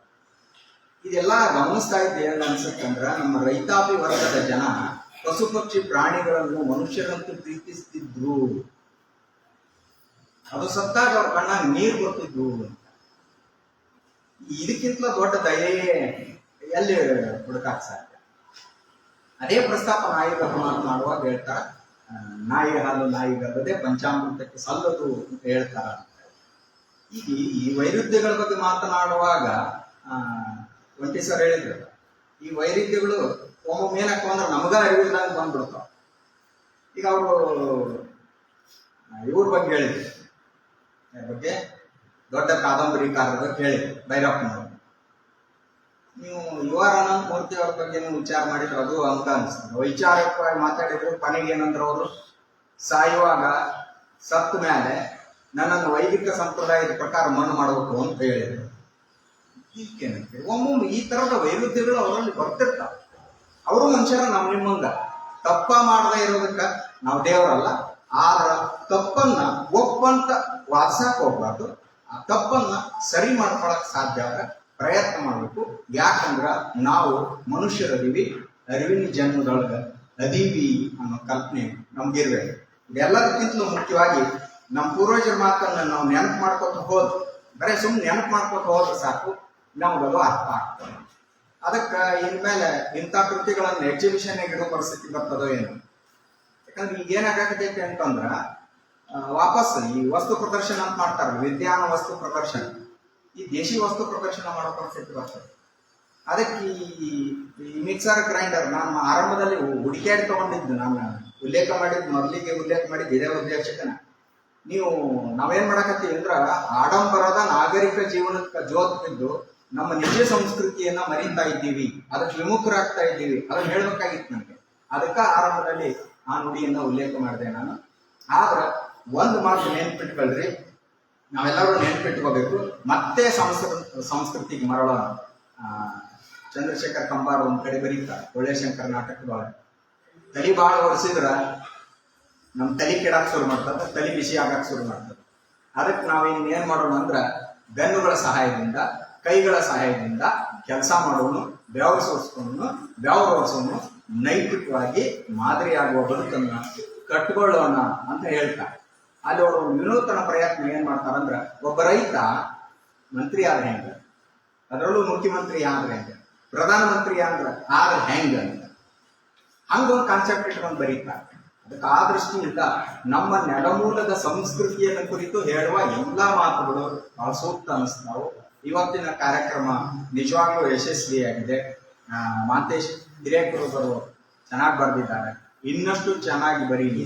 ಇದೆಲ್ಲ ಗಮನಿಸ್ತಾ ಇದ್ದೆ ಏನು ಅನ್ಸುತ್ತೆ ಅಂದ್ರ ನಮ್ಮ ರೈತಾಪಿ ವರ್ಗದ ಜನ ಪಶು ಪಕ್ಷಿ ಪ್ರಾಣಿಗಳನ್ನು ಮನುಷ್ಯರಂತೂ ಪ್ರೀತಿಸ್ತಿದ್ರು. ಅದು ಸತ್ತಾಗ ಅವ್ರ ಕಣ್ಣ ನೀರು ಬರ್ತಿದ್ರು ಅಂತ. ಇದಕ್ಕಿಂತ ದೊಡ್ಡ ದಯೆ ಎಲ್ಲಿ ಹುಡುಕಾಕ್ ಸಾಧ್ಯ? ಅದೇ ಪ್ರಸ್ತಾಪ ನಾಯಿ ಮಾತನಾಡುವಾಗ ಹೇಳ್ತಾರೆ ನಾಯಿ ಹಾಲು ನಾಯಿಗಲ್ಲದೆ ಪಂಚಾಮೃತಕ್ಕೆ ಸಲ್ಲದು ಅಂತ ಹೇಳ್ತಾರ. ಈಗ ಈ- ವೈರುಧ್ಯಗಳ ಬಗ್ಗೆ ಮಾತನಾಡುವಾಗ ಸರ್ ಹೇಳಿದ್ರು, ಈ ವೈರುಧ್ಯಗಳು ಒಮ್ಮೊಮ್ಮೆ ಏನಕ್ಕ ಅಂದ್ರೆ ನಮಗ ಅರಿವಿಲ್ಲದಂಗೆ ಬಂದ್ಬಿಡ್ತಾವ. ಈಗ ಅವರು ಇವ್ರ ಬಗ್ಗೆ ಹೇಳಿದ್ರು. ಬಗ್ಗೆ ದೊಡ್ಡ ಕಾದಂಬರಿಕಾರರ ಹೇಳಿದ್ರು ಭೈರಪ್ಪನವರು ನೀವು ಯು ಆರ್ ಅನಂತ ಮೂರ್ತಿ ಅವ್ರ ಬಗ್ಗೆ ವಿಚಾರ ಮಾಡಿದ್ರೆ ಅದು ಅಂತ ಅನಿಸ್ತದೆ ವೈಚಾರಿಕವಾಗಿ ಮಾತಾಡಿದ್ರು, ಕೊನೆಗೆ ಏನಂದ್ರೆ ಅವರು, ಸಾಯುವಾಗ ಸತ್ತ ಮೇಲೆ ನನ್ನನ್ನು ವೈದಿಕ ಸಂಪ್ರದಾಯದ ಪ್ರಕಾರ ಮಣ್ಣು ಮಾಡಬೇಕು ಅಂತ ಹೇಳಿದ್ರು. ಈಗೇನಂತೆ ಒಮ್ಮೊಮ್ಮೆ ಈ ತರದ ವೈರುಧ್ಯಗಳು ಅವರಲ್ಲಿ ಬರ್ತಿರ್ತಾವೆ. ಅವರು ಮನುಷ್ಯರ ನಾವು ನಿಮ್ಮಂಗ. ತಪ್ಪ ಮಾಡದೇ ಇರೋದಕ್ಕ ನಾವು ದೇವರಲ್ಲ. ಆದ್ರ ತಪ್ಪನ್ನ ಒಪ್ಪಂತ ವಾದಿಸಕ್ ಹೋಗ್ಬಾರ್ದು. ಆ ತಪ್ಪನ್ನ ಸರಿ ಮಾಡ್ಕೊಳಕ್ ಸಾಧ್ಯ ಆಗ ಪ್ರಯತ್ನ ಮಾಡಬೇಕು. ಯಾಕಂದ್ರೆ ನಾವು ಮನುಷ್ಯರದೀವಿ ಅರಿವಿನ ಜನ್ಮದೊಳಗೆ ಅದೀವಿ ಅನ್ನೋ ಕಲ್ಪನೆ ನಮ್ಗಿರ್ಬೇಕು. ಎಲ್ಲದಕ್ಕಿಂತಲೂ ಮುಖ್ಯವಾಗಿ ನಮ್ಮ ಪೂರ್ವಜರ ಮಾತನ್ನ ನಾವು ನೆನಪು ಮಾಡ್ಕೊತ ಹೋದ್ ಬರೀ ಸುಮ್ಮನೆ ನೆನಪು ಮಾಡ್ಕೊತ ಹೋದ್ರೆ ಸಾಕು, ನಮಗದು ಅರ್ಥ ಆಗ್ತದೆ. ಅದಕ್ಕೆ ಇನ್ಮೇಲೆ ಇಂಥ ಕೃತಿಗಳನ್ನು ಎಕ್ಸಿಬಿಷನ್ ಇಡೋ ಪರಿಸ್ಥಿತಿ ಬರ್ತದೋ ಏನು. ಯಾಕಂದ್ರೆ ಈಗ ಏನಾಗತೈತಿ ಅಂತಂದ್ರೆ ವಾಪಸ್ ಈ ವಸ್ತು ಪ್ರದರ್ಶನ ಅಂತ ಮಾಡ್ತಾರೆ ವಿದ್ಯಾನ ವಸ್ತು ಪ್ರದರ್ಶನ. ಈ ದೇಶಿ ವಸ್ತು ಪ್ರದರ್ಶನ ಮಾಡೋ ಪರಿಸ್ಥಿತಿ ಬರ್ತದೆ. ಅದಕ್ಕೆ ಈ ಮಿಕ್ಸರ್ ಗ್ರೈಂಡರ್ ನಾನು ಆರಂಭದಲ್ಲಿ ಹುಡುಕಾಡಿ ತಗೊಂಡಿದ್ದು ನಾನು. ಉಲ್ಲೇಖ ಮಾಡಿದ್ದು, ಮೊದಲಿಗೆ ಉಲ್ಲೇಖ ಮಾಡಿದ್ದು ಇದೇ ಉದ್ದೇಶಕ್ಕನ ನೀವು ನಾವೇನ್ ಮಾಡಕತ್ತೀವಿ ಅಂದ್ರ ಆಡಂಬರದ ನಾಗರಿಕ ಜೀವನಕ್ಕೆ ಜೋತ್ ಬಿದ್ದು ನಮ್ಮ ನಿಜ ಸಂಸ್ಕೃತಿಯನ್ನ ಮರೀತಾ ಇದ್ದೀವಿ. ಅದಕ್ಕೆ ವಿಮುಖರಾಗ್ತಾ ಇದ್ದೀವಿ. ಅದನ್ನ ಹೇಳ್ಬೇಕಾಗಿತ್ತು ನನಗೆ. ಅದಕ್ಕ ಆರಂಭದಲ್ಲಿ ಆ ನುಡಿಯನ್ನ ಉಲ್ಲೇಖ ಮಾಡಿದೆ ನಾನು. ಆದ್ರ ಒಂದು ಮಾತು ನೆನ್ಪಿಟ್ಕೊಳ್ರಿ. ನಾವೆಲ್ಲರೂ ನೆನಪಿಟ್ಕೋಬೇಕು. ಮತ್ತೆ ಸಂಸ್ಕೃ, ಸಂಸ್ಕೃತಿಗೆ ಮರಳೋಣ. ಚಂದ್ರಶೇಖರ್ ಕಂಬಾರ್ ಒಂದು ಕಡೆ ಬರೀತಾರೆ ನಾಟಕ ನಾಟಕದೊಳಗೆ ತಲೆ ಬಾಳ ಒರೆಸಿದ್ರ ನಮ್ಮ ತಲೆ ಕೆಡಾಕ್ ಶುರು ಮಾಡ್ತದ, ತಲೆ ಬಿಸಿ ಆಗಕ್ಕೆ ಶುರು ಮಾಡ್ತದ. ಅದಕ್ಕೆ ನಾವೇನ್ ಏನ್ ಮಾಡೋಣ ಅಂದ್ರ, ಬೆನ್ನುಗಳ ಸಹಾಯದಿಂದ, ಕೈಗಳ ಸಹಾಯದಿಂದ ಕೆಲಸ ಮಾಡೋನು ಬೆವರು ಸೋರಿಸ್ಕೊಂಡು ಬೆವರು ಓಡಿಸೋನು ನೈತಿಕವಾಗಿ ಮಾದರಿಯಾಗುವ ಬದುಕನ್ನು ಕಟ್ಕೊಳ್ಳೋಣ ಅಂತ ಹೇಳ್ತಾರೆ ಅಲ್ಲಿ ಅವರು ವಿನೂತನ ಪ್ರಯತ್ನ ಏನ್ ಮಾಡ್ತಾರಂದ್ರ, ಒಬ್ಬ ರೈತ ಮಂತ್ರಿ ಆದ್ರೆ ಹೆಂಗ? ಅದರಲ್ಲೂ ಮುಖ್ಯಮಂತ್ರಿ ಆದ್ರೆ ಹೆಂಗ? ಪ್ರಧಾನಮಂತ್ರಿ ಅಂದ್ರೆ ಆದ್ರೆ ಹೆಂಗ ಅಂತ. ಹಂಗೊಂದು ಕಾನ್ಸೆಪ್ಟ್ ಇಟ್ಕೊಂಡು ಬರೀತಾರೆ ಅದಕ್ಕೆ ಆ ದೃಷ್ಟಿಯಿಂದ ನಮ್ಮ ನೆಲಮೂಲದ ಸಂಸ್ಕೃತಿಯನ್ನು ಕುರಿತು ಹೇಳುವ ಎಲ್ಲಾ ಮಾತುಗಳು ಬಹಳ ಸೂಕ್ತ ಅನಿಸ್ತಾವು. ಇವತ್ತಿನ ಕಾರ್ಯಕ್ರಮ ನಿಜವಾಗ್ಲೂ ಯಶಸ್ವಿಯಾಗಿದೆ. ಮಾಂತೇಶ್ ಹಿರೇಕುರುಬರು ಚೆನ್ನಾಗಿ ಬರೆದಿದ್ದಾರೆ. ಇನ್ನಷ್ಟು ಚೆನ್ನಾಗಿ ಬರೀಲಿ.